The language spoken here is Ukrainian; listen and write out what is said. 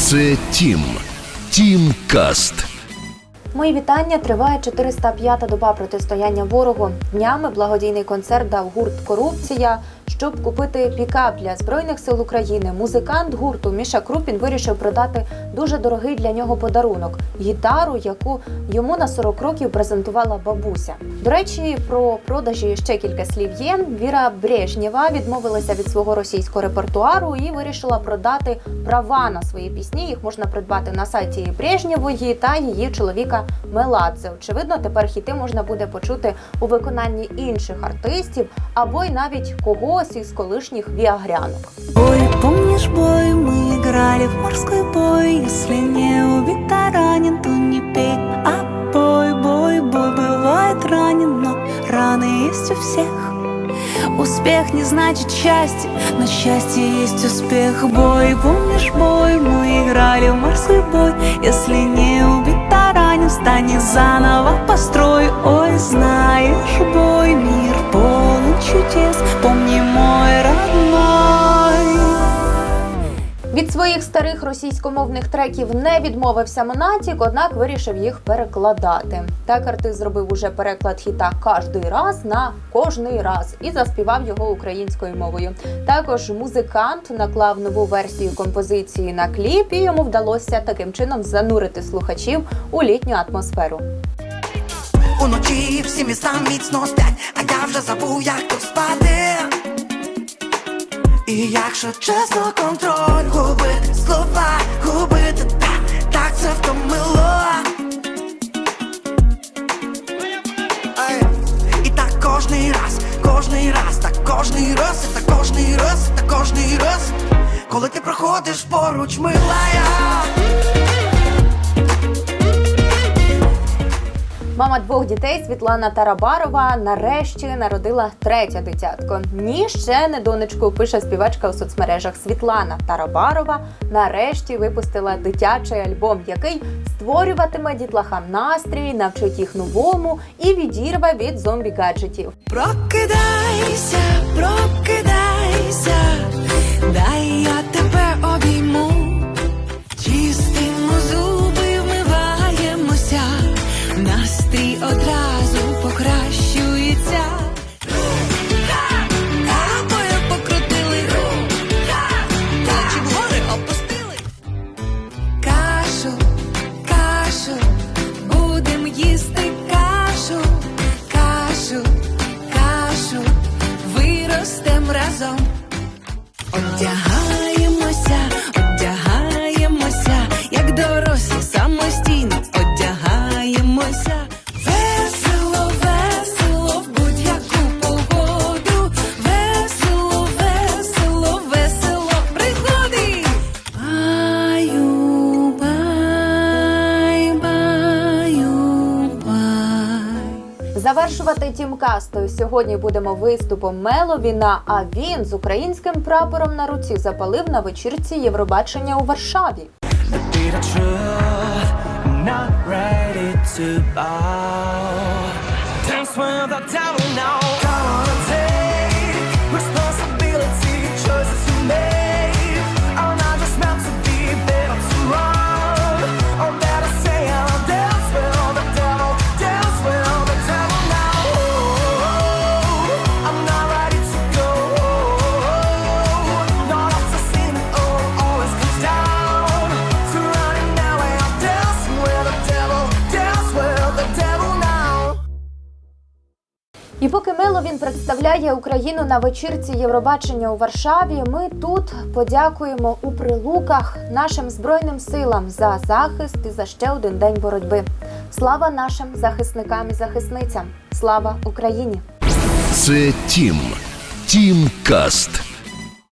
Це Тім. Тім Каст. Мої вітання. Триває 405-та доба протистояння ворогу. Днями благодійний концерт дав гурт Корупція. Щоб купити пікап для збройних сил України, музикант гурту Міша Крупін вирішив продати дуже дорогий для нього подарунок гітару, яку йому на 40 років презентувала бабуся. До речі, про продажі ще кілька слів є. Віра Брежнєва відмовилася від свого російського репертуару і вирішила продати права на свої пісні. Їх можна придбати на сайті Брежнєвої та її чоловіка Меладзе. Очевидно, тепер хіти можна буде почути у виконанні інших артистів або й навіть когось із колишніх віагрянок. Ой, помнишь бой, мы играли в морской бой Если не убит, а ранен, то не пей А бой, бой, бой, бывает ранен Но раны есть у всех Успех не значит счастье, но счастье есть успех Бой, помнишь бой, мы играли в морской бой Если не убит, а ранен, встань и заново построй Ой, знаешь, бой, Своїх старих російськомовних треків не відмовився Монатік, однак вирішив їх перекладати. Так артист зробив уже переклад хіта «Кожний раз на кожний раз і заспівав його українською мовою. Також музикант наклав нову версію композиції на кліп, і йому вдалося таким чином занурити слухачів у літню атмосферу. Уночі всі міста міцно сплять, а я вже забув, як тут спати. І якщо чесно, контроль губити слова, губити так, так це втомило. І так кожний раз, кожний раз, так кожний раз, і так кожний раз, і так кожний раз, коли ти проходиш поруч, милая. Мама двох дітей Світлана Тарабарова нарешті народила третє дитятко. Ні, ще не донечку, пише співачка у соцмережах. Світлана Тарабарова нарешті випустила дитячий альбом, який створюватиме дітлахам настрій, навчить їх новому і відірве від зомбі гаджетів. Прокидайся, прокидайся, дай разом. Одягаємося, Завершувати тімкастою сьогодні будемо виступом Меловіна. А він з українським прапором на руці запалив на вечірці Євробачення у Варшаві. be the truth. Not І поки Меловін представляє Україну на вечірці Євробачення у Варшаві, ми тут подякуємо у прилуках нашим збройним силам за захист і за ще один день боротьби. Слава нашим захисникам і захисницям! Слава Україні! Це Тім. Тім Каст.